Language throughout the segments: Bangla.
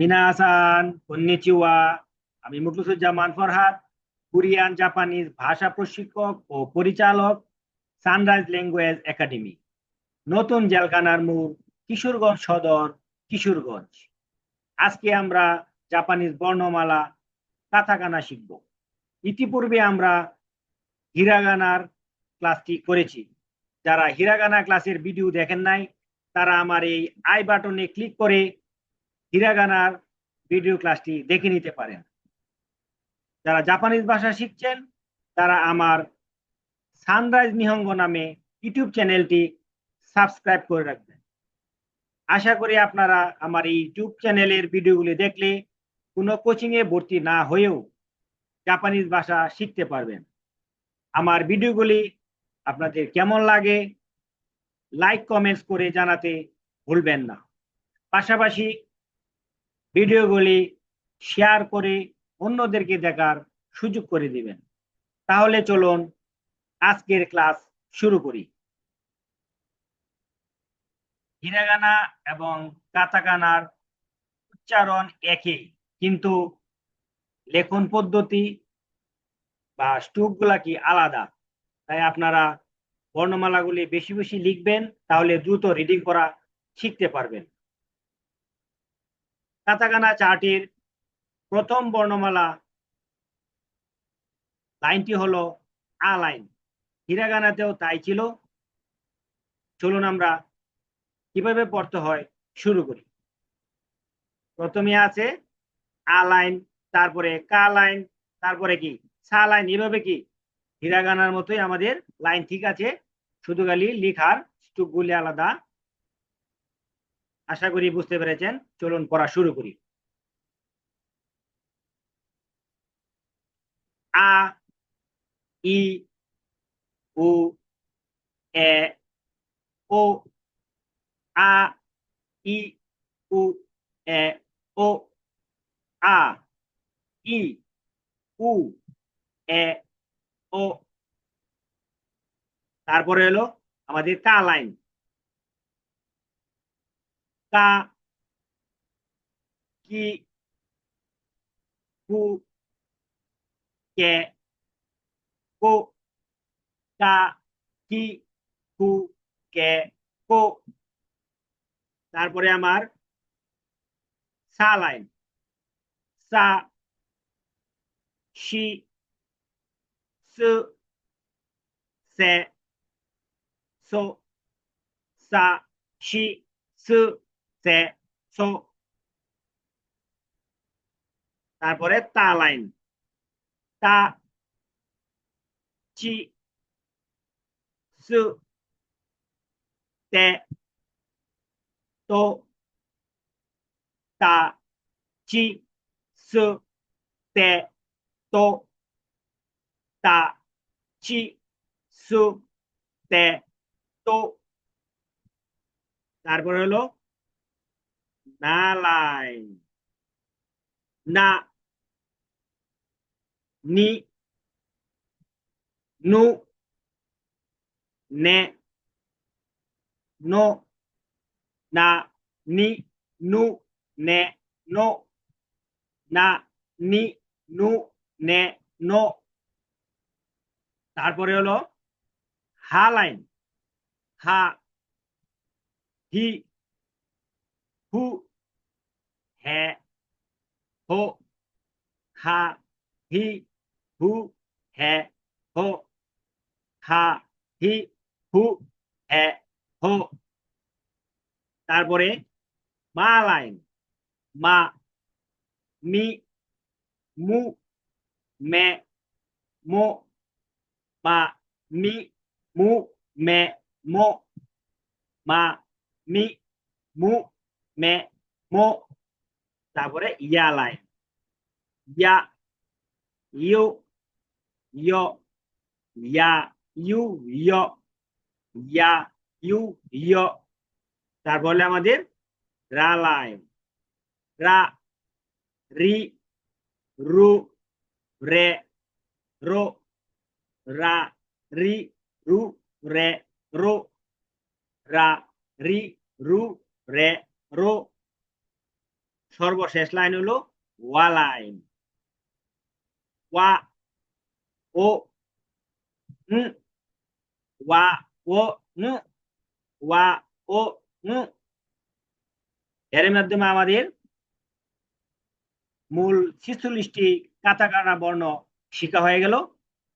মিনাসান, কন্নিচিওয়া, আমি মুখলুসুজ্জামান ফরহাদ, কোরিয়ান, জাপানিজ ভাষা প্রশিক্ষক ও পরিচালক, সানরাইজ ল্যাঙ্গুয়েজ একাডেমি। নতুন জেলখানার মূল কিশোরগঞ্জ সদর, কিশোরগঞ্জ। আজকে আমরা জাপানিজ বর্ণমালা, কাথাকানা শিখব। ইতিপূর্বে আমরা হিরাগানার ক্লাসটি করেছি। যারা হিরাগানা ক্লাসের ভিডিও দেখেন নাই, তারা আমার এই আই বাটনে ক্লিক করে হিরাগানার ভিডিও ক্লাসটি দেখে নিতে পারেন। যারা জাপানিজ ভাষা শিখছেন, তারা আমার সানরাইজ নিহঙ্গ নামে ইউটিউব চ্যানেলটি সাবস্ক্রাইব করে রাখবেন। আশা করি আপনারা আমার এই ইউটিউব চ্যানেলের ভিডিওগুলি দেখলে কোনো কোচিংয়ে ভর্তি না হয়েও জাপানিজ ভাষা শিখতে পারবেন। আমার ভিডিওগুলি আপনাদের কেমন লাগে, লাইক, কমেন্টস করে জানাতে ভুলবেন না। পাশাপাশি ভিডিওগুলি শেয়ার করে অন্যদেরকে দেখার সুযোগ করে দিবেন। তাহলে চলুন আজকের ক্লাস শুরু করি। হিরাগানা এবং কাতাকানার উচ্চারণ একই কিন্তু লেখন পদ্ধতি বা স্ট্রোকগুলা কি আলাদা? তাই আপনারা বর্ণমালাগুলি বেশি বেশি লিখবেন, তাহলে দ্রুত রিডিং করা শিখতে পারবেন। কাতাকানা চার্টের প্রথম বর্ণমালা লাইনটি হলো আ লাইন। হিরাগানাতেও তাই ছিল। চলুন আমরা কীভাবে পড়তে হয় শুরু করি। প্রথমে আছে আ লাইন, তারপরে কা লাইন, তারপরে কি? সা লাইন, এভাবে কি? হিরাগানার মতোই আমাদের লাইন ঠিক আছে। শুধু খালি লিখার স্টুকগুলি আলাদা। আশা করি বুঝতে পেরেছেন। চলুন পড়া শুরু করি। আ, ই, উ, এ, ও, আ, ই, উ, এ, ও, আ, ই, উ, এ, ও। তারপরে হলো আমাদের কা লাইন। কা কি কু কে কো কা কি কু কে কো? তারপরে আমার সা লাইন। সা সু, সে, সো, সু সে সো তারপরে তা লাইন, তা, চি, সু, তে, তো, তা, চি, সু, তে, তো, তা, চি, সু, তে, তো। তারপরে হলো না লাইন না নি নু নে নো না নি নু নে নো না নি নু নে নো তারপরে হলো হা লাইন হা, হি হু হে হো হা হি হু হে হো হা হি হু হে হো তারপরে, মা লাইন, মা, মি, মু, মে, মো, মা, মি, মু, মে, মো, মা, মি, মু মে মো তারপরে ইয়া লাইন ইয়া ইউ ইয় ইয়া ইউ ইয় ইয়া ইউ ইয় তারপরে আমাদের রা লাইন রা রি রু রে রো রা রি রু রে রো রা রি রু রে রো সর্বশেষ লাইন হলো ওয়া লাইন। ওয়া ও ওয়া ও ওয়া ও। এর মাধ্যমে আমাদের মূল ছিচল্লিশটি কাটাকানা বর্ণ শিখা হয়ে গেল।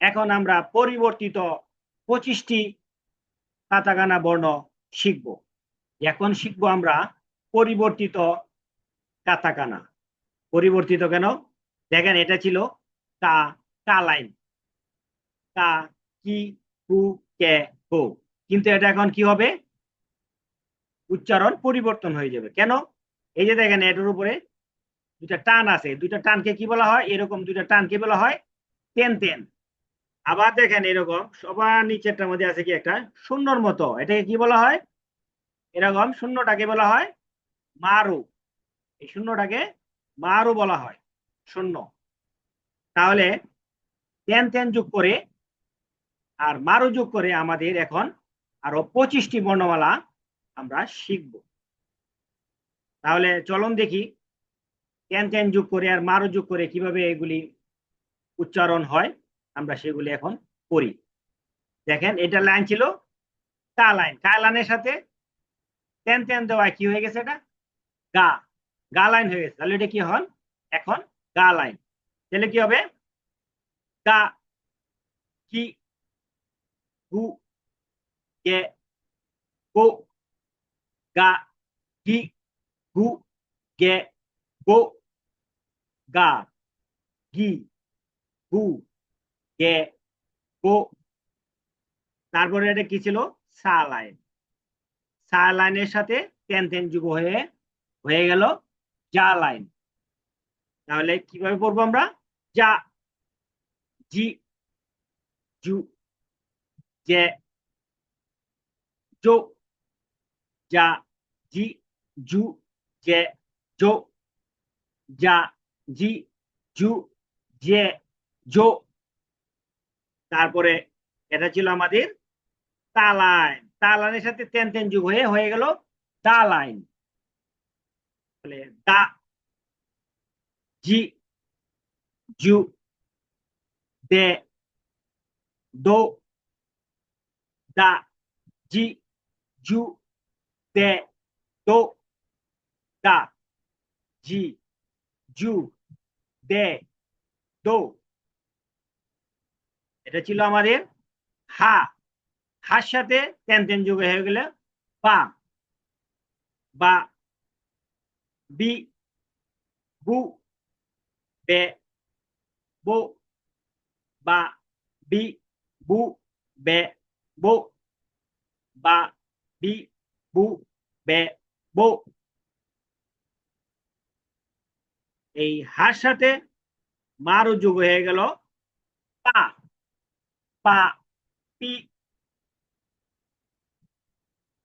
এখন আমরা পরিবর্তিত পঁচিশটি কাটাকানা বর্ণ শিখব। এখন শিখব আমরা পরিবর্তিত কাতাকানা। পরিবর্তিত কেন? দেখেন এটা ছিল কা কা লাইন। কা, কি কু কে কো কিন্তু এটা এখন কি হবে? উচ্চারণ পরিবর্তন হয়ে যাবে। কেন? এই যে দেখেন এটার উপরে দুইটা টান আছে। দুইটা টানকে কি বলা হয়? এরকম দুইটা টানকে বলা হয় তেন তেন। আবার দেখেন এরকম সবার নিচেরটার মধ্যে আছে কি একটা? শূন্যর মতো। এটাকে কি বলা হয়? এরকম শূন্যটাকে বলা হয় মারু। এই শূন্যটাকে মারু বলা হয়, শূন্য। তাহলে তেন তেন যোগ করে আর মারু যোগ করে আমাদের এখন আরও পঁচিশটি বর্ণমালা আমরা শিখব। তাহলে চলন দেখি তেন তেন যোগ করে আর মারু যোগ করে কীভাবে এগুলি উচ্চারণ হয়, আমরা সেগুলি এখন করি দেখেন, এটা লাইন ছিল কা লাইন। কা লাইনের সাথে তেন তেন দেওয়া কি হয়ে গেছে এটা? গা গা লাইন হয়ে গেছে। তাহলে এটা কি হল এখন গা লাইন তাহলে কি হবে? গা, কি, গু, গে, গো, গা, কি, গু, গে, গো, গা, গি, গু, গে, গো। তারপরে এটা কি ছিল? সা লাইন সা লাইনের সাথে তেন তেন যুগ হয়ে হয়ে গেল যা লাইন। তাহলে কীভাবে পড়ব আমরা? যা, জি, জু, জে, জো, যা, জি, জু, জে, জো, যা, জি, জু, জে, জো। তারপরে এটা ছিল আমাদের তা লাইন। তা লাইনের সাথে তেন তেন যুগ হয়ে হয়ে গেল দা তাহলে দা, জি, জু, দে, দো, দা, জি, জু, দে, দো, দা, জি, জু, দে, দো। এটা ছিল আমাদের হা। হার সাথে তেন তেন যুগে হয়ে গেলে বা বা বি বু বে বো বা বি বু বে বো বা বি বু বে বো এই হার সাথে মারও যোগ হয়ে গেল। পা পা, পি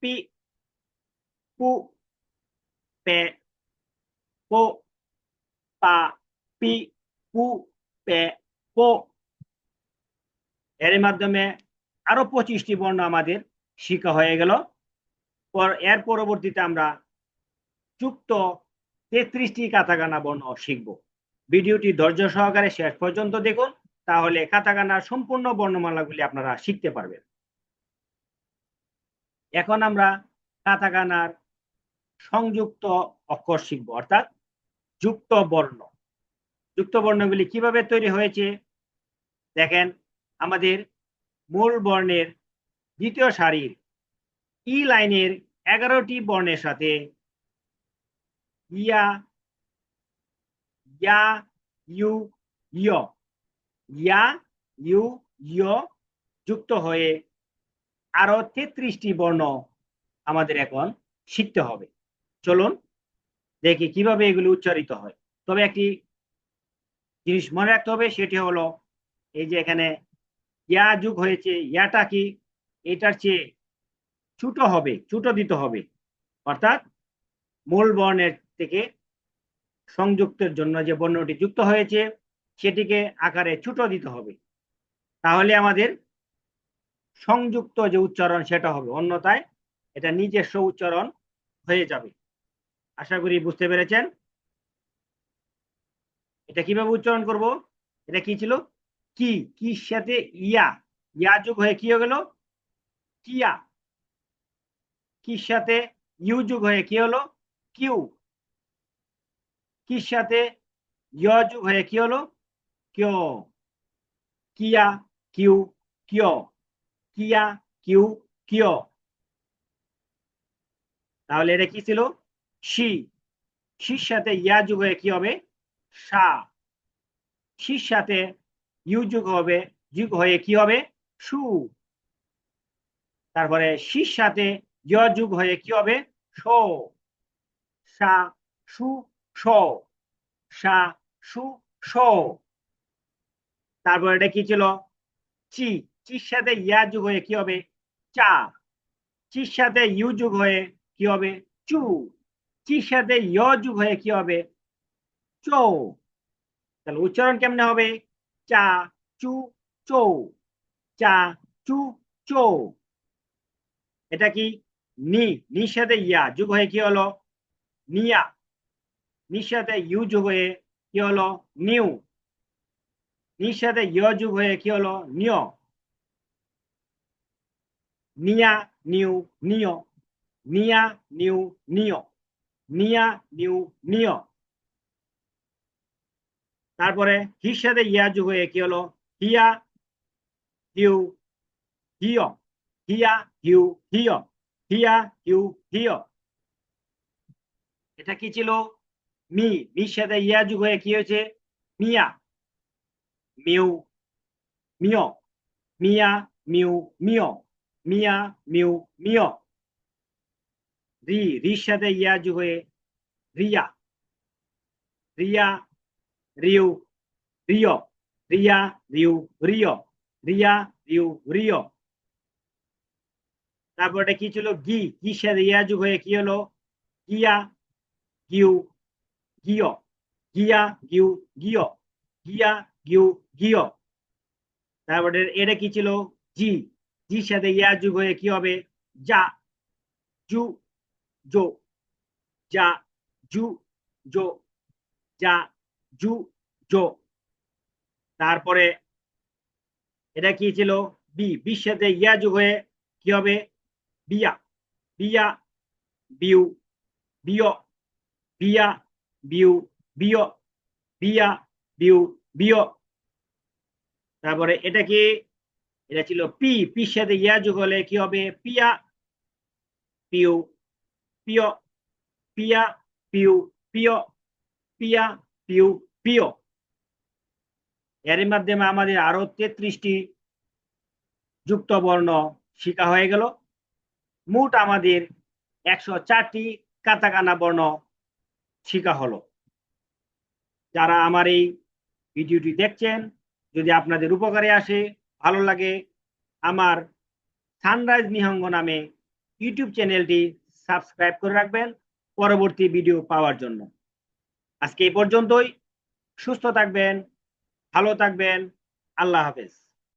পি, পু, পে পো পা পি পু পে পো এর মাধ্যমে আরও পঁচিশটি বর্ণ আমাদের শিখা হয়ে গেল। এর পরবর্তীতে আমরা যুক্ত তেত্রিশটি কাতাকানা বর্ণ শিখব। ভিডিওটি ধৈর্য সহকারে শেষ পর্যন্ত দেখুন, তাহলে কাতাকানার সম্পূর্ণ বর্ণমালাগুলি আপনারা শিখতে পারবেন। এখন আমরা কাতাকানার সংযুক্ত অক্ষর শিখব, অর্থাৎ যুক্ত বর্ণ যুক্ত বর্ণগুলি কীভাবে তৈরি হয়েছে? দেখেন, আমাদের মূল বর্ণের দ্বিতীয় সারির ই লাইনের এগারোটি বর্ণের সাথে ইয়া ইয়া, ইউ, ইয়, ইয়া, ইউ, ইয় যুক্ত হয়ে আরও তেত্রিশটি বর্ণ আমাদের এখন শিখতে হবে। চলুন দেখি কীভাবে এগুলি উচ্চারিত হয়। তবে একটি জিনিস মনে রাখতে হবে, সেটি হলো এই যে এখানে ইয়া যুগ হয়েছে, ইয়াটা কি? এটার চেয়ে ছোট হবে, ছোট দিতে হবে। অর্থাৎ মূল বর্ণের থেকে সংযুক্তের জন্য যে বর্ণটি যুক্ত হয়েছে, সেটিকে আকারে ছোট দিতে হবে। তাহলে আমাদের সংযুক্ত যে উচ্চারণ, সেটা হবে। অন্যথায় এটা নিজস্ব উচ্চারণ হয়ে যাবে। আশা করি বুঝতে পেরেছেন। এটা কীভাবে উচ্চারণ করব? এটা কি ছিল? কি, কির সাথে ইয়া ইয়া যোগ হয়ে কি হয়ে গেল? কিয়া। কির সাথে ইউ যোগ হয়ে কি হলো? কিউ। কির সাথে ইয় যোগ হয়ে কি হলো? কিয়। কিয়া, কিউ, কিয়। কিয়া, কিউ, কিয়। তাহলে এটা কি ছিল? শি, শির সাথে ইয়া যুগ হয়ে কি হবে? সা। শির সাথে ইউ যুগ হবে, যুগ হয়ে কি হবে? সু। তারপরে শির সাথে ইয় যুগ হয়ে কি হবে? শো সা, সু সা, সু শো তারপর এটা কি ছিল? চি। চির সাথে ইয়া যুগ হয়ে কি হবে? চা। চির সাথে ইউ যুগ হয়ে কি হবে? চু। চির সাথে ইয় যুগ হয়ে কি হবে? চো। তাহলে উচ্চারণ কেমনে হবে? চা চু চো। চা চু চো। এটা কি? নি। নির সাথে ইয়া যুগ হয়ে কি হলো? নিয়া। নির সাথে ইউ যুগ হয়ে কি হলো? নিউ। নির সাথে ইয় যুগ হয়ে কি হলো? নিয়। নিয়া, নিউ, নিয়। নিয়া, নিউ, নিয়। নিয়া নিউ নিয়। তারপরে হির সাথে ইয়া হয়ে কি হলো? হিয়া হিউ হিয়। হিয়া হিউ হিয়। হিয়া হিউ হিয়। এটা কি ছিল? মি। মির সাথে ইয়া হয়ে কি হয়েছে? মিয়া। মিউ মিয়। মিয়া মিউ মিয়। মিয়া মিউ মিয়। রি রির সাথে ইয়া যুগ হয়ে রিয়া রিয়া রিউ রিয় রিয়া রিউ রিয় রিয়া রিউ রিয় তারপর কি ছিল? গি গির সাথে ইয়া যুগ হয়ে কি হলো? গিয়া, গিউ, গিয়। গিয়া, গিউ, গিয়। গিয়া, গিউ, গিয়। তারপরে এটা কি ছিল? জি। জির সাথে ইয়া যুগ হয়ে কি হবে? যা জু জো, যা, জু, জো, যা, জু, জো। তারপরে এটা কি ছিল? বি বির সাথে ইয়া যুগ হয়ে কি হবে? বিয়া বিয়া, বিউ, বিয়, বিয়া, বিউ, বিয়, বিয়া, বিউ, বিয়। তারপরে এটা কি? এটা ছিল পি পির সাথে ইয়া যুগ হলে কি হবে? পিয়া, পিউ পিয় পিয়া পিউ পিয় পিয়া পিউ পিয় এর মাধ্যমে আমাদের আরও তেত্রিশটি যুক্ত বর্ণ শিখা হয়ে গেল। মোট আমাদের একশো চারটি কাতাকানা বর্ণ শিখা হলো। যারা আমার এই ভিডিওটি দেখছেন, যদি আপনাদের উপকারে আসে, ভালো লাগে, আমার সানরাইজ নিহঙ্গ নামে ইউটিউব চ্যানেলটি সাবস্ক্রাইব করে রাখবেন পরবর্তী ভিডিও পাওয়ার জন্য। আজকে এই পর্যন্তই। সুস্থ থাকবেন, ভালো থাকবেন। আল্লাহ হাফেজ।